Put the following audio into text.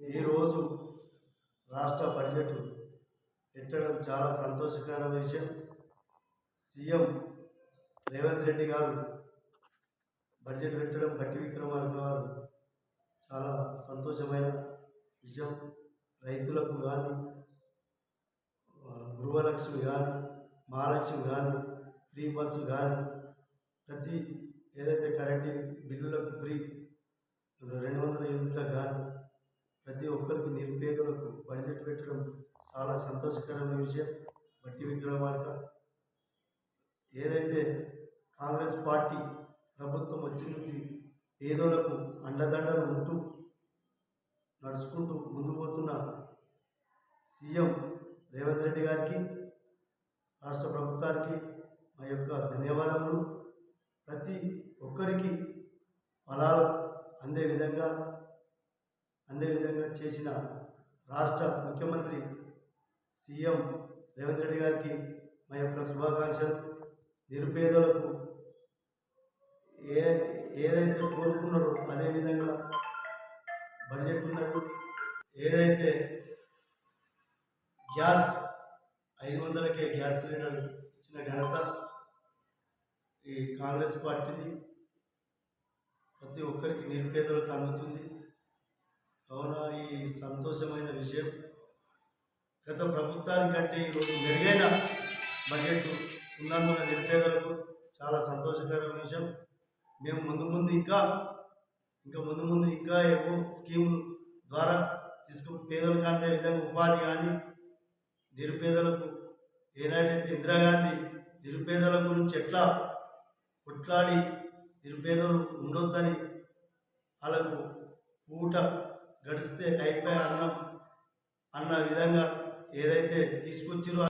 ఈరోజు రాష్ట్ర బడ్జెట్ పెట్టడం చాలా సంతోషకరమైన విషయం. సీఎం రేవంత్ రెడ్డి గారు బడ్జెట్ పెట్టడం బట్టి విక్రమార్క గారు చాలా సంతోషమైన విషయం. రైతులకు కానీ గృహలక్ష్మి కానీ మహాలక్ష్మి కానీ ఫ్రీ బస్సు కానీ ప్రతి ఏదైతే కరెంటు బిల్లులకు ఫ్రీ రెండు వందల యూనిట్లకు కానీ ప్రతి ఒక్కరికి నిరుపేదలకు బడ్జెట్ పెట్టడం చాలా సంతోషకరమైన విషయం. బట్టి విక్రమార్క ఏదైతే కాంగ్రెస్ పార్టీ ప్రభుత్వం వచ్చి నుంచి పేదోళ్ళకు అండదండలు ఉంటూ నడుచుకుంటూ ముందు పోతున్న సీఎం రేవంత్ రెడ్డి గారికి రాష్ట్ర ప్రభుత్వానికి మా యొక్క ధన్యవాదములు. ప్రతి ఒక్కరికి ఫలాలు అందే విధంగా అందే విధంగా చేసిన రాష్ట్ర ముఖ్యమంత్రి సీఎం రేవంత్ రెడ్డి గారికి మా యొక్క శుభాకాంక్షలు. నిరుపేదలకు ఏ ఏదైతే కోరుకున్నారో అదే విధంగా బడ్జెట్ ఉన్నది ఏదైతే గ్యాస్ ఐదు వందలకే గ్యాస్ సిలిండర్ ఇచ్చిన ఘనత ఈ కాంగ్రెస్ పార్టీది ప్రతి ఒక్కరికి నిరుపేదలకు అందుతుంది. కావున ఈ సంతోషమైన విషయం గత ప్రభుత్వానికంటే ఈరోజు మెరుగైన బడ్జెట్ ఉన్నందున నిరుపేదలకు చాలా సంతోషకరమైన విషయం. మేము ముందు ముందు ఇంకా ఇంకా ముందు ముందు ఇంకా ఏవో స్కీముల ద్వారా తీసుకు పేదలకు అందే విధంగా ఉపాధి కానీ నిరుపేదలకు ఏనాడైతే ఇందిరాగాంధీ నిరుపేదల గురించి ఎట్లా కొట్లాడి నిరుపేదలు ఉండొద్దని వాళ్ళకు పూట గడిస్తే అయిపోయి అన్నం అన్న విధంగా ఏదైతే తీసుకొచ్చిరో